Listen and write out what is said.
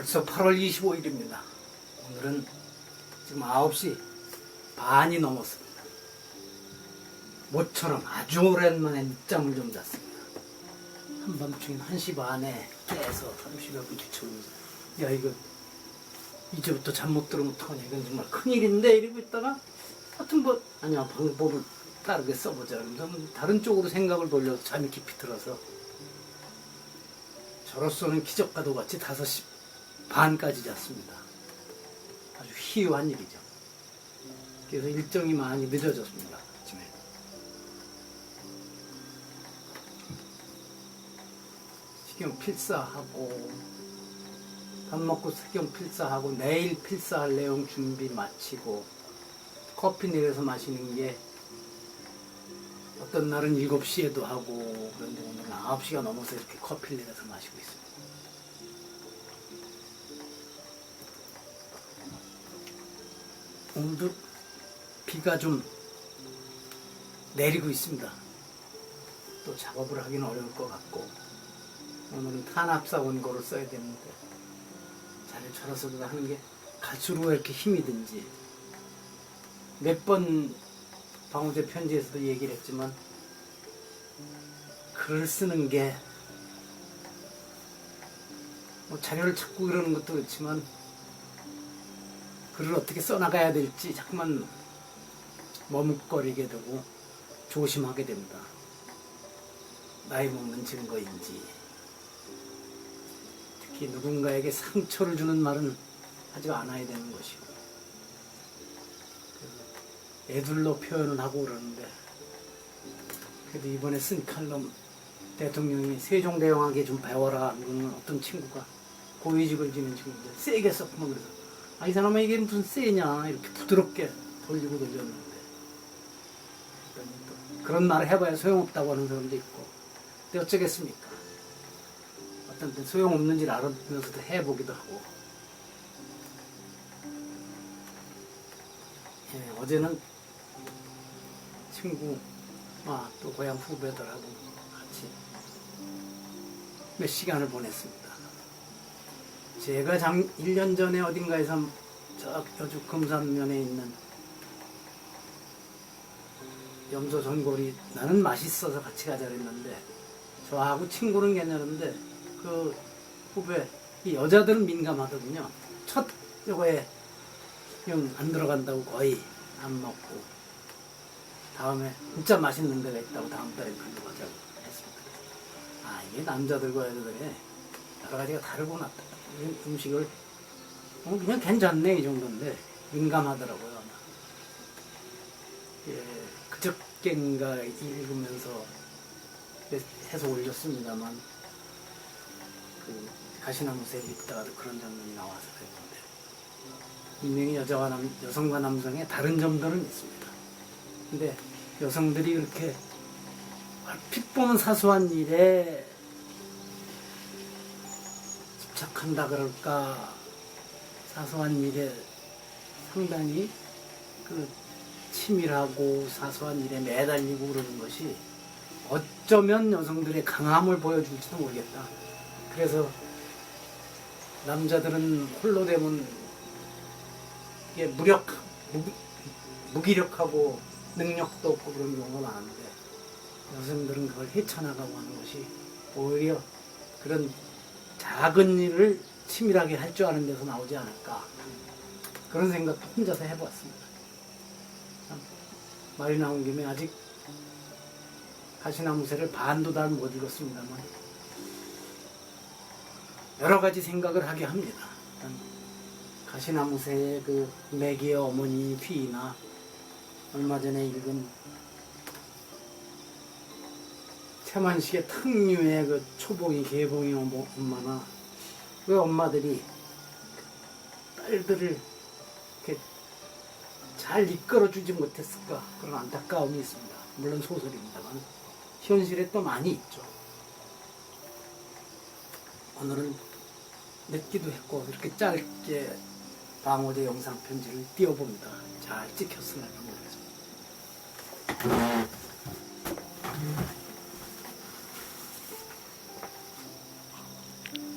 벌써 8월 25일입니다. 오늘은 지금 9시 반이 넘었습니다. 모처럼 아주 오랜만에 늦잠을 좀 잤습니다. 한밤중에 1시 반에 깨서 30여 분 뒤쳐오면서 야 이거 이제부터 잠 못 들으면 어떡하냐 이건 정말 큰일인데 이러고 있다가 하여튼 뭐 아니야 방법을 다르게 써보자 그러면서 다른 쪽으로 생각을 돌려서 잠이 깊이 들어서 저로서는 기적과도 같이 5시 반까지 잤습니다. 아주 희유한 일이죠. 그래서 일정이 많이 늦어졌습니다. 아침에. 식용 필사하고 밥 먹고 식용 필사하고 내일 필사할 내용 준비 마치고 커피 내려서 마시는 게 어떤 날은 7시에도 하고 그런데 오늘은 9시가 넘어서 이렇게 커피를 내려서 마시고 있습니다. 오늘도 비가 좀 내리고 있습니다. 또 작업을 하기는 어려울 것 같고 오늘은 탄압사 원고를 써야 되는데 자료 철어서도 하는 게 갈수록 왜 이렇게 힘이 든지 몇 번 방우제 편지에서도 얘기를 했지만 글을 쓰는 게 뭐 자료를 찾고 그러는 것도 그렇지만 글을 어떻게 써나가야 될지 자꾸만 머뭇거리게 되고 조심하게 됩니다. 나이 먹는 증거인지. 특히 누군가에게 상처를 주는 말은 하지 않아야 되는 것이고. 그래서 애들로 표현을 하고 그러는데 그래도 이번에 쓴 칼럼 대통령이 세종대왕에게 좀 배워라. 이러는 어떤 친구가 고위직을 지닌 친구인데 세게 썼구만 그래서 아 이 사람아 이게 무슨 세냐? 이렇게 부드럽게 돌리고 돌렸는데. 그런 말을 해봐야 소용없다고 하는 사람도 있고. 근데 어쩌겠습니까? 어떤 때 소용없는 줄 알면서도 해보기도 하고. 예, 어제는 친구 아, 또 고향 후배들하고 같이 몇 시간을 보냈습니다. 제가 장 1년 전에 어딘가에서 저 여주 금산면에 있는 염소 전골이 나는 맛있어서 같이 가자 그랬는데 저하고 친구는 괜찮은데 그 후배 이 여자들은 민감하거든요. 첫 요거에 영안 들어간다고 거의 안 먹고 다음에 진짜 맛있는 데가 있다고 다음 달에 글로 가자고 했습니다. 아 이게 남자들과 여자들의 여러 가지가 다르구나. 이 음식을 어, 그냥 괜찮네 이 정도인데 민감하더라고요. 예, 그저께인가 읽으면서 해서 올렸습니다만 그 가시나무 새 읽다가도 그런 장면이 나와서 그랬는데 분명히 여자와 남, 여성과 남성의 다른 점들은 있습니다. 근데 여성들이 그렇게 얼핏 보면 사소한 일에 집착한다 그럴까 사소한 일에 상당히 그 치밀하고 사소한 일에 매달리고 그러는 것이 어쩌면 여성들의 강함을 보여줄지도 모르겠다. 그래서 남자들은 홀로 되면 이게 무력, 무기, 무기력하고 능력도 없고 그런 경우가 많은데 여성들은 그걸 헤쳐나가고 하는 것이 오히려 그런 작은 일을 치밀하게 할 줄 아는 데서 나오지 않을까 그런 생각도 혼자서 해보았습니다. 참, 말이 나온 김에 아직 가시나무새를 반도 다 못 읽었습니다만 여러 가지 생각을 하게 합니다. 가시나무새의 그 매기의 어머니 휘나 얼마 전에 읽은 최만식의 탕류의 그 초봉이 개봉이 어머- 엄마나 왜 엄마들이 딸들을 이렇게 잘 이끌어주지 못했을까 그런 안타까움이 있습니다. 물론 소설입니다만 현실에 또 많이 있죠. 오늘은 늦기도 했고 이렇게 짧게 방어제 영상 편지를 띄워봅니다. 잘 찍혔으면 모르겠습니다.